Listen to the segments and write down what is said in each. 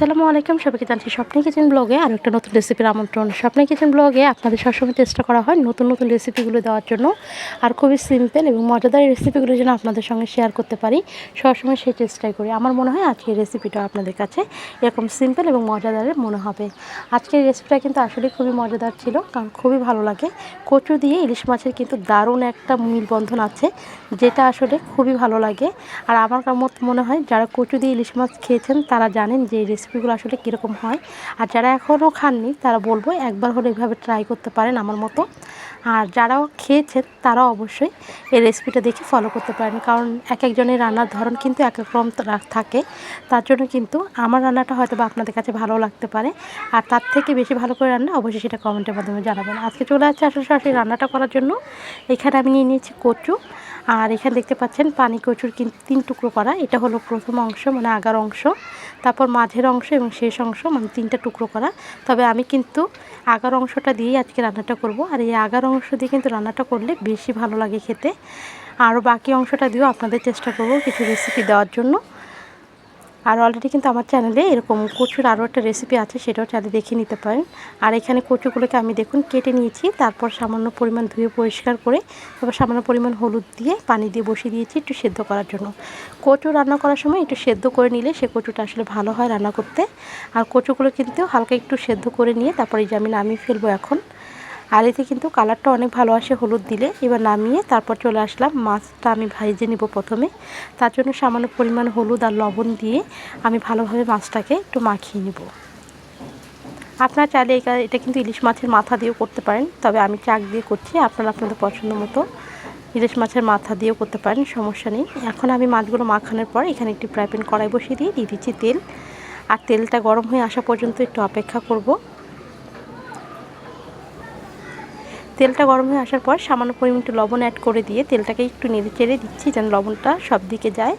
আসসালামু আলাইকুম, সবাইকে জানছি স্বপ্নে কিচেন ব্লগে আর একটা নতুন রেসিপির আমন্ত্রণ। স্বপ্নে কিচেন ব্লগে আপনাদের সবসময় চেষ্টা করা হয় নতুন নতুন রেসিপিগুলো দেওয়ার জন্য। আর খুবই সিম্পল এবং মজাদার রেসিপিগুলো যেন আপনাদের সঙ্গে শেয়ার করতে পারি, সবসময় সেই চেষ্টাই করি। আমার মনে হয় আজকের রেসিপিটা আপনাদের কাছে এরকম সিম্পল এবং মজাদারের মনে হবে। আজকের রেসিপিটা কিন্তু আসলে খুবই মজাদার ছিল, কারণ খুবই ভালো লাগে। কচু দিয়ে ইলিশ মাছের কিন্তু দারুণ একটা মিলবন্ধন আছে, যেটা আসলে খুবই ভালো লাগে। আর আমার মত মনে হয় যারা কচু দিয়ে ইলিশ মাছ খেয়েছেন, তারা জানেন যে এই রেসিপিগুলো আসলে কীরকম হয়। আর যারা এখনও খাননি, তারা বলব একবার হলে এভাবে ট্রাই করতে পারেন আমার মতো। আর যারাও খেয়েছেন তারা অবশ্যই এই রেসিপিটা দেখে ফলো করতে পারেন। কারণ এক একজনের রান্নার ধরন কিন্তু এক এক রকম থাকে। তার জন্য কিন্তু আমার রান্নাটা হয়তো বা আপনাদের কাছে ভালো লাগতে পারে। আর তার থেকে বেশি ভালো করে রান্না অবশ্যই সেটা কমেন্টের মাধ্যমে জানাবেন। আজকে চলে আসছে আসলে সরাসরি রান্নাটা করার জন্য। এখানে আমি নিয়ে নিয়েছি কচু। আর এখানে দেখতে পাচ্ছেন পানি কচুর কিন্তু তিন টুকরো করা। এটা হলো প্রথম অংশ মানে আগার অংশ। তারপর মাঝের অংশ এবং শেষ অংশ মানে তিনটা টুকরো করা। তবে আমি কিন্তু আগার অংশটা দিয়েই আজকে রান্নাটা করব। আর এই আগার অংশ দিয়ে কিন্তু রান্নাটা করলে বেশি ভালো লাগে খেতে। আরও বাকি অংশটা দিয়েও আপনাদের চেষ্টা করব কিছু রেসিপি দেওয়ার জন্য। আর অলরেডি কিন্তু আমার চ্যানেলে এরকম কচুর আরও একটা রেসিপি আছে, সেটাও চাইলে দেখে নিতে পারেন। আর এখানে কচুগুলোকে আমি দেখুন কেটে নিয়েছি, তারপর সামান্য পরিমাণ ধুয়ে পরিষ্কার করে, তারপর সামান্য পরিমাণ হলুদ দিয়ে পানি দিয়ে বসিয়ে দিয়েছি একটু সেদ্ধ করার জন্য। কচু রান্না করার সময় একটু সেদ্ধ করে নিলে সে কচুটা আসলে ভালো হয় রান্না করতে। আর কচুগুলো কিন্তু হালকা একটু সেদ্ধ করে নিয়ে তারপরে যে আমি নামিয়ে ফেলব এখন। আর এতে কিন্তু কালারটা অনেক ভালো আসে, হলুদ দিলে। এবার নামিয়ে তারপর চলে আসলাম মাছটা আমি ভাইজে নিব প্রথমে। তার জন্য সামান্য পরিমাণ হলুদ আর লবণ দিয়ে আমি ভালোভাবে মাছটাকে একটু মাখিয়ে নিব। আপনারা চাইলে এটা কিন্তু ইলিশ মাছের মাথা দিয়েও করতে পারেন, তবে আমি চাক দিয়ে করছি, আপনারা আপনাদের পছন্দ মতো ইলিশ মাছের মাথা দিয়েও করতে পারেন, সমস্যা নেই। এখন আমি মাছগুলো মাখানোর পর এখানে একটি ফ্রাই প্যান কড়াই বসিয়ে দিয়ে দিয়ে দিচ্ছি তেল। আর তেলটা গরম হয়ে আসা পর্যন্ত একটু অপেক্ষা করব। তেলটা গরম হয়ে আসার পর সামান্য পরিমাণ একটু লবণ অ্যাড করে দিয়ে তেলটাকে একটু নেড়ে চেড়ে দিচ্ছি যেন লবণটা সব দিকে যায়।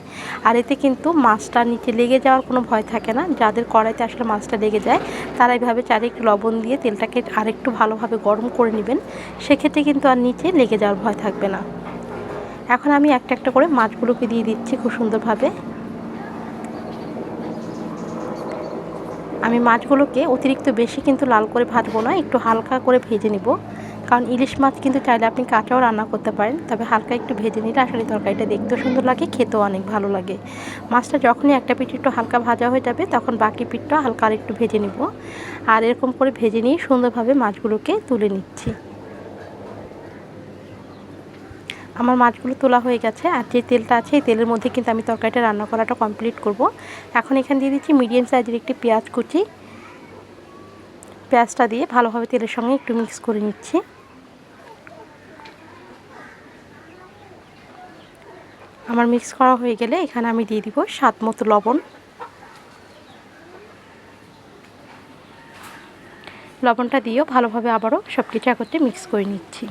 আর এতে কিন্তু মাছটা নিচে লেগে যাওয়ার কোনো ভয় থাকে না। যাদের কড়াইতে আসলে মাছটা লেগে যায়, তারা এইভাবে চারে একটু লবণ দিয়ে তেলটাকে আরেকটু ভালোভাবে গরম করে নেবেন। সেক্ষেত্রে কিন্তু আর নিচে লেগে যাওয়ার ভয় থাকবে না। এখন আমি একটা একটা করে মাছগুলোকে দিয়ে দিচ্ছি খুব সুন্দরভাবে। আমি মাছগুলোকে অতিরিক্ত বেশি কিন্তু লাল করে ভাজবো না, একটু হালকা করে ভেজে নিব। কারণ ইলিশ মাছ কিন্তু চাইলে আপনি কাঁচাও রান্না করতে পারেন, তবে হালকা একটু ভেজে নিলে আসলে তরকারিটা দেখতেও সুন্দর লাগে, খেতেও অনেক ভালো লাগে। মাছটা যখনই একটা পিঠ একটু হালকা ভাজা হয়ে যাবে, তখন বাকি পিঠটা হালকা আর একটু ভেজে নিব। আর এরকম করে ভেজে নিয়ে সুন্দরভাবে মাছগুলোকে তুলে নিচ্ছি। আমার মাছগুলো তোলা হয়ে গেছে, আর যে তেলটা আছে এই তেলের মধ্যে কিন্তু আমি তরকারিটা রান্না করাটা কমপ্লিট করব। এখন এখানে দিয়ে দিচ্ছি মিডিয়াম সাইজের একটি পেঁয়াজ কুচি। পেঁয়াজটা দিয়ে ভালোভাবে তেলের সঙ্গে একটু মিক্স করে নিচ্ছি। আমার মিক্স করা হয়ে গেলে এখানে আমি দিয়ে দিব স্বাদ মতো লবণ। লবণটা দিয়েও ভালোভাবে আবারও সব কিছু একত্রে মিক্স করে নিচ্ছি।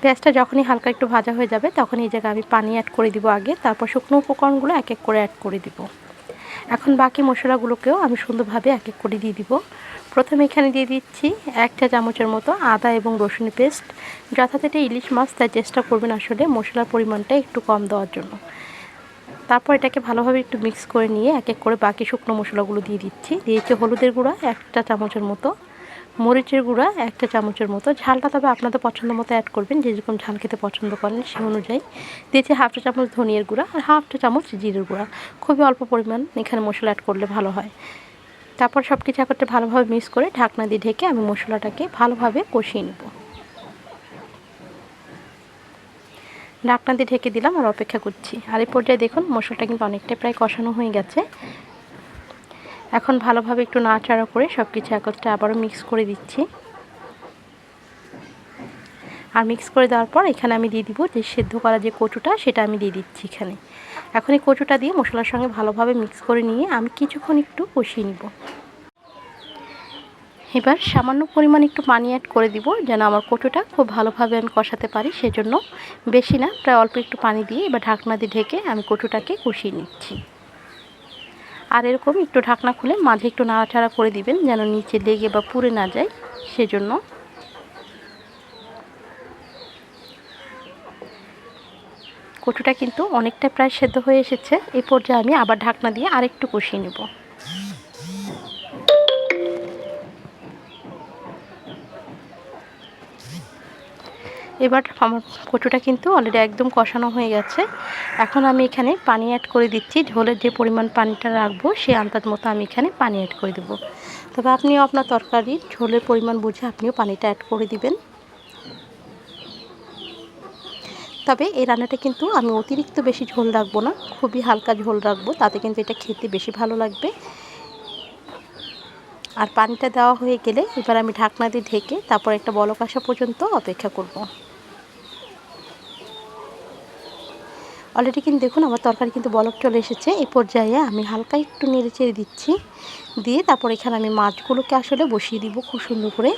পেঁয়াজটা যখনই হালকা একটু ভাজা হয়ে যাবে তখন এই জায়গায় আমি পানি অ্যাড করে দিব আগে, তারপর শুকনো উপকরণগুলো এক এক করে অ্যাড করে দিব। এখন বাকি মশলাগুলোকেও আমি সুন্দরভাবে এক এক করে দিয়ে দিব। প্রথমে এখানে দিয়ে দিচ্ছি এক চা চামচের মতো আদা এবং রসুন পেস্ট। যথাযথ ইলিশ মাছ, তাই চেষ্টা করবেন আসলে মশলার পরিমাণটা একটু কম দেওয়ার জন্য। তারপর এটাকে ভালোভাবে একটু মিক্স করে নিয়ে এক এক করে বাকি শুকনো মশলাগুলো দিয়ে দিচ্ছি। দিয়েছি হলুদের গুঁড়া, একটা চামচের মতো। মরিচের গুঁড়া, একটা চামচের মতো। ঝালটা তবে আপনাদের পছন্দ মতো অ্যাড করবেন যেরকম ঝাল খেতে পছন্দ করেন সে অনুযায়ী। দিয়েছি হাফ চা চামচ ধনিয়ার গুঁড়া আর হাফ চা চামচ জিরের গুঁড়া। খুবই অল্প পরিমাণ এখানে মশলা অ্যাড করলে ভালো হয়। তারপর সব কিছু একত্রে ভালোভাবে মিক্স করে ঢাকনা দিয়ে ঢেকে আমি মশলাটাকে ভালোভাবে কষিয়ে নেব। ঢাকনা দিয়ে ঢেকে দিলাম আর অপেক্ষা করছি। আর এই পর্যায়ে দেখুন মশলাটা কিন্তু অনেকটাই প্রায় কষানো হয়ে গেছে। এখন ভালোভাবে একটু নাড়াচাড়া করে সব কিছু একত্রে আবারও মিক্স করে দিচ্ছি। আর মিক্স করে দেওয়ার পর এখানে আমি দিয়ে দিব যে সেদ্ধ করা যে কচুটা, সেটা আমি দিয়ে দিচ্ছি এখানে। এখন এই কচুটা দিয়ে মশলার সঙ্গে ভালোভাবে মিক্স করে নিয়ে আমি কিছুক্ষণ একটু কষিয়ে নিব। এবার সামান্য পরিমাণ একটু পানি অ্যাড করে দিব যেন আমার কচুটা খুব ভালোভাবে আমি কষাতে পারি, সেজন্য বেশি না, প্রায় অল্প একটু পানি দিয়ে এবার ঢাকনা দিয়ে ঢেকে আমি কচুটাকে কষিয়ে নিচ্ছি। আর এরকম একটু ঢাকনা খুলে মাঝে একটু নাড়াচাড়া করে দিবেন যেন নিচে লেগে বা পুড়ে না যায়, সেজন্য কচুটা কিন্তু অনেকটা প্রায় সেদ্ধ হয়ে এসেছে। এ পর্যায়ে আমি আবার ঢাকনা দিয়ে আরেকটু কষিয়ে নেব। এবার আমার কচুটা কিন্তু অলরেডি একদম কষানো হয়ে গেছে। এখন আমি এখানে পানি অ্যাড করে দিচ্ছি। ঝোলের যে পরিমাণ পানিটা রাখব সেই আন্দাজ মতো আমি এখানে পানি অ্যাড করে দেবো। তবে আপনিও আপনার তরকারি ঝোলের পরিমাণ বুঝে আপনিও পানিটা অ্যাড করে দিবেন। তবে এই রান্নাটা কিন্তু আমি অতিরিক্ত বেশি ঝোল রাখব না, খুবই হালকা ঝোল রাখব, তাতে কিন্তু এটা খেতে বেশি ভালো লাগবে। আর পানিটা দেওয়া হয়ে গেলে এবার আমি ঢাকনা দিয়ে ঢেকে তারপর একটা বলক আসা পর্যন্ত অপেক্ষা করব। অলরেডি কিন্তু দেখুন আমার তরকারি কিন্তু বলক চলে এসেছে এই পর্যায়ে আমি হালকা একটু নেড়ে চেড়ে দিচ্ছি, দিয়ে তারপর এখানে আমি মাছগুলোকে আসলে বসিয়ে দিব খুব সুন্দর করে।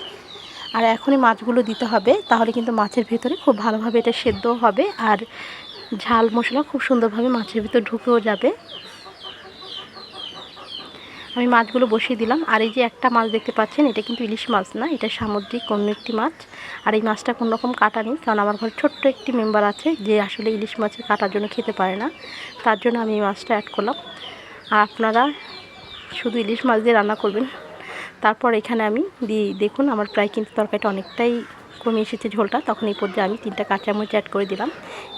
আর এখনই মাছগুলো দিতে হবে, তাহলে কিন্তু মাছের ভেতরে খুব ভালোভাবে এটা সেদ্ধ হবে আর ঝাল মশলা খুব সুন্দরভাবে মাছের ভিতর ঢুকেও যাবে। আমি মাছগুলো বসিয়ে দিলাম, আর এই যে একটা মাছ দেখতে পাচ্ছেন, এটা কিন্তু ইলিশ মাছ না, এটা সামুদ্রিক অন্য একটি মাছ। আর এই মাছটা কোনো রকম কাটা নেই, কারণ আমার ঘরে ছোট্ট একটি মেম্বার আছে যে আসলে ইলিশ মাছের কাটার জন্য খেতে পারে না, তার জন্য আমি এই মাছটা অ্যাড করলাম। আর আপনারা শুধু ইলিশ মাছ দিয়ে রান্না করবেন। তারপর এখানে আমি দিই দেখুন আমার প্রায় কিন্তু তরকারিটা অনেকটাই কমে এসেছে ঝোলটা, তখন এই পর্যায়ে আমি তিনটা কাঁচামরিচ অ্যাড করে দিলাম।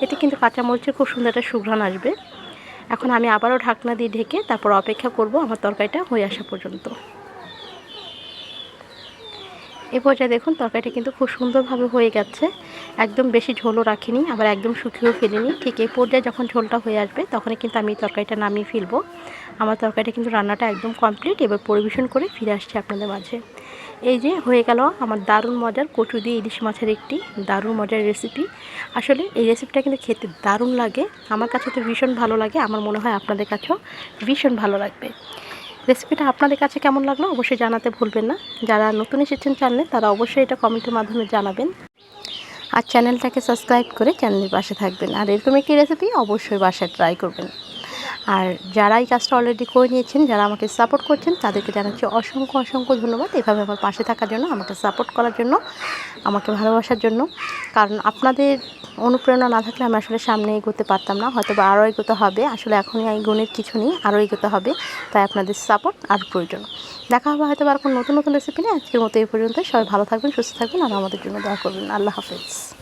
এতে কিন্তু কাঁচামরিচের খুব সুন্দর একটা সুঘ্রাণ আসবে। এখন আমি আবারও ঢাকনা দিয়ে ঢেকে তারপর অপেক্ষা করব আমার তরকারিটা হয়ে আসা পর্যন্ত। এ পর্যায়ে দেখুন, তরকারিটা কিন্তু খুব সুন্দরভাবে হয়ে গেছে। একদম বেশি ঝোলও রাখিনি, আবার একদম শুকিয়েও ফেলিনি। ঠিক এই পর্যায়ে যখন ঝোলটা হয়ে আসবে, তখনই কিন্তু আমি তরকারিটা নামিয়ে ফেলব। আমার তরকারিটা কিন্তু রান্নাটা একদম কমপ্লিট এবার পরিবেশন করে ফিরে আসছি আপনাদের মাঝে। এই যে, হয়ে গেল আমার দারুণ মজার কচু দিয়ে ইলিশ মাছের একটি দারুণ মজার রেসিপি আসলে এই রেসিপিটা কিন্তু খেতে দারুণ লাগে। আমার কাছে তো ভীষণ ভালো লাগে, আমার মনে হয় আপনাদের কাছেও ভীষণ ভালো লাগবে। রেসিপিটা আপনাদের কাছে কেমন লাগল অবশ্যই জানাতে ভুলবেন না। যারা নতুন এসেছেন চ্যানেলে তারা অবশ্যই এটা কমেন্টের মাধ্যমে জানাবেন। আর চ্যানেলটাকে সাবস্ক্রাইব করে চ্যানেলের পাশে থাকবেন। আর এরকম একটি রেসিপি অবশ্যই বাসায় ট্রাই করবেন। আর যারা এই কাজটা অলরেডি করে নিয়েছেন, যারা আমাকে সাপোর্ট করছেন, তাদেরকে জানাচ্ছি অসংখ্য অসংখ্য ধন্যবাদ। এভাবে আমার পাশে থাকার জন্য, আমাকে সাপোর্ট করার জন্য, আমাকে ভালোবাসার জন্য। কারণ আপনাদের অনুপ্রেরণা না থাকলে আমি আসলে সামনে এগোতে পারতাম না হয়তো বা আরও এগোতে হবে। আসলে এখনই এই গুণের কিছু নেই আরও এগোতে হবে। তাই আপনাদের সাপোর্ট আর প্রয়োজন। দেখা হবে হয়তো আর কোনো নতুন নতুন রেসিপি নিয়ে। আজকের মতো এই পর্যন্ত সবাই ভালো থাকবেন, সুস্থ থাকবেন, আর আমাদের জন্য দোয়া করবেন। আল্লাহ হাফেজ।